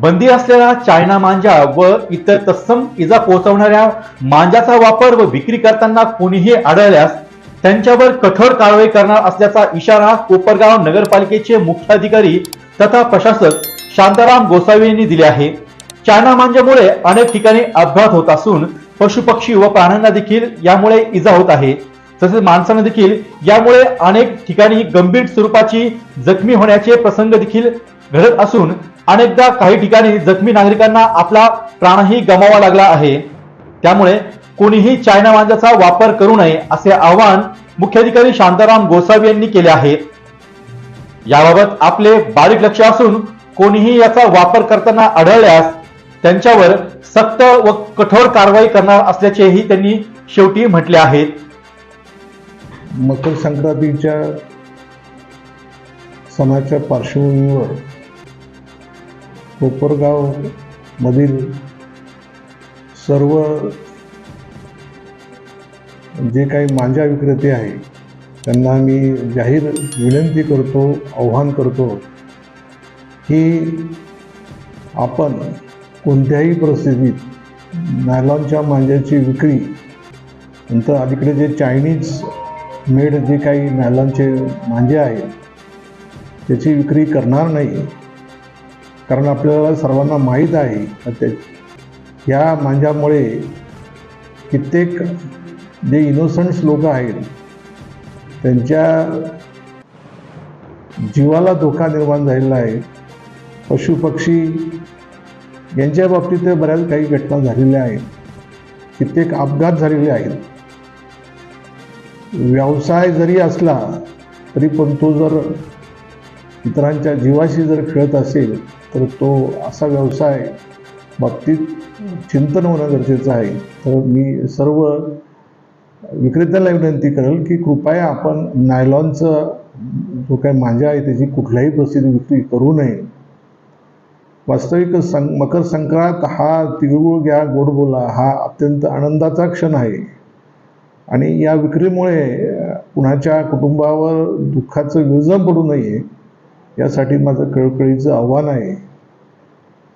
बंदी असलेला चायना मांजा व इतर तत्सम इजा पोहोचवणाऱ्या मांजाचा वापर व विक्री करताना कोणीही आढळल्यास त्यांच्यावर कठोर कारवाई करणार असल्याचा इशारा कोपरगाव नगरपालिकेचे मुख्याधिकारी तथा प्रशासक शांताराम गोसावी यांनी दिले आहे. चायना मांजामुळे अनेक ठिकाणी अपघात होत असून पशुपक्षी व प्राण्यांना देखील यामुळे इजा होत आहे. तसेच माणसानं देखील यामुळे अनेक ठिकाणी गंभीर स्वरूपाची जखमी होण्याचे प्रसंग देखील घडत असून अनेकदा काही ठिकाणी जखमी नागरिकांना आपला प्राणही गमावा लागला आहे. त्यामुळे कोणीही चायना मांजाचा वापर करू नये असे आवाहन मुख्याधिकारी शांताराम गोसावी यांनी केले आहे. याबाबत आपले बारीक लक्ष असून कोणीही याचा वापर करताना आढळल्यास त्यांच्यावर सक्त व कठोर कारवाई करणार असल्याचेही त्यांनी शेवटी म्हटले आहेत मकर संक्रांतीच्या सणाच्या पार्श्वभूमीवर कोपरगाव मधील सर्व जे काही मांजा विक्रेते आहे त्यांना मी जाहीर विनंती करतो आव्हान करतो की आपण कोणत्याही परिस्थितीत नायलॉनच्या मांजाची विक्री नंतर अलीकडे जे चायनीज मेड जे काही नायलॉनचे मांजे आहेत त्याची विक्री करणार नाही. कारण आपल्याला सर्वांना माहीत आहे का ते ह्या मांजामुळे कित्येक जे इनोसंट्स लोक आहेत त्यांच्या जीवाला धोका निर्माण झालेला आहे. पशुपक्षी यांच्या बाबतीत बऱ्याच काही घटना झालेल्या आहेत. कित्येक अपघात झालेले आहेत. व्यवसाय जरी असला तरी पण तो जर इतरांच्या जीवाशी जर खेळत असेल तर तो असा व्यवसाय बाबतीत चिंतन होणं गरजेचं आहे. तर मी सर्व विक्रेत्याला विनंती करेल की कृपया आपण नायलॉनचं जो काही मांजा आहे त्याची कुठल्याही प्रसिद्धी विक्री करू नये. वास्तविक सं मकर संक्रांत हा तिळगुळ घ्या गोड बोला हा अत्यंत आनंदाचा क्षण आहे. आणि या विक्रीमुळे कुणाच्या कुटुंबावर दुःखाचं विरजण पडू नये यासाठी माझं कळकळीचं आव्हान आहे.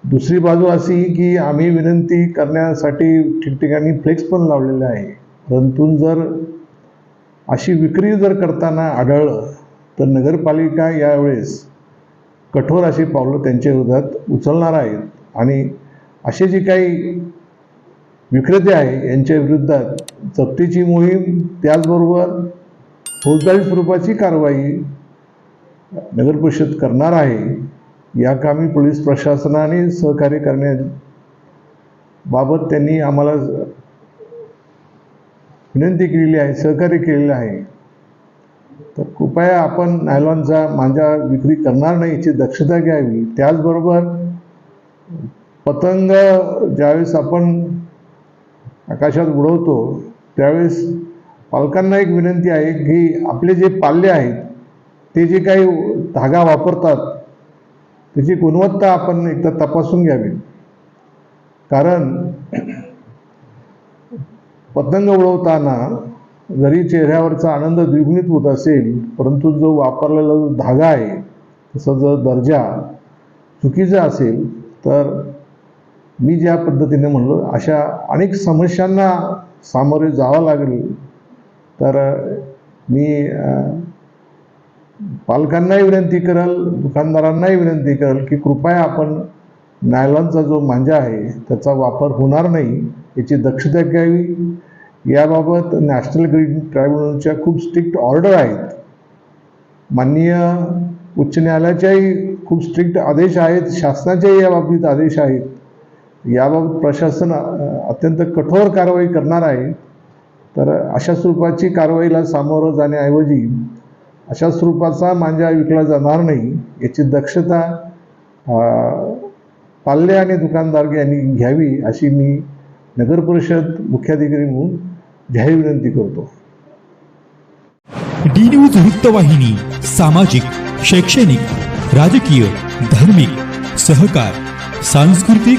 दुसरी बाजू अशी की आम्ही विनंती करण्यासाठी ठिकठिकाणी फ्लेक्स पण लावलेले आहे. परंतु जर अशी विक्री जर करताना आढळलं तर नगरपालिका यावेळेस कठोर अशी पावलं त्यांच्या विरोधात उचलणार आहेत. आणि असे जे काही विक्रेते आहे यांच्या विरुद्धात जप्तीची मोहीम त्याचबरोबर फौजदारी स्वरूपाची कारवाई नगर परिषद करणार आहे. या कामी पोलीस प्रशासनाने सहकार्य करण्याबाबत त्यांनी आम्हाला विनंती केलेली आहे सहकार्य केलेलं आहे. तर कृपया आपण नायलॉनचा मांजा विक्री करणार नाही याची दक्षता घ्यावी. त्याचबरोबर पतंग ज्यावेळेस आपण आकाशात उडवतो त्यावेळेस पालकांना एक विनंती आहे की आपले जे पाल्य आहेत ते जे काही धागा वापरतात त्याची गुणवत्ता आपण एकदा तपासून घ्यावी. कारण पतंग उडवताना जरी चेहऱ्यावरचा आनंद द्विगुणित होत असेल परंतु जो वापरलेला जो धागा आहे तसा जर दर्जा चुकीचा असेल तर मी ज्या पद्धतीने म्हणलो अशा अनेक समस्यांना सामोरे जावं लागेल. तर मी पालकांनाही विनंती करेल दुकानदारांनाही विनंती करेल की कृपया आपण नायलॉनचा जो मांजा आहे त्याचा वापर होणार नाही याची दक्षता घ्यावी. याबाबत नॅशनल ग्रीन ट्रायब्युनलच्या खूप स्ट्रिक्ट ऑर्डर आहेत. माननीय उच्च न्यायालयाच्याही खूप स्ट्रिक्ट आदेश आहेत शासनाच्याही या बाबतीत आदेश आहेत. याबाबत प्रशासन अत्यंत कठोर कारवाई करणार आहे. तर अशा स्वरूपाची कारवाईला सामोरं जाण्याऐवजी अशा स्वरूपाचा मांजा विकला जाणार नाही याची दक्षता पाल्ले आणि दुकानदार यांनी घ्यावी अशी मी नगर परिषद मुख्याधिकारी म्हणून जाहीर विनंती करतो. डी न्यूज वृत्तवाहिनी सामाजिक शैक्षणिक राजकीय धार्मिक सहकार सांस्कृतिक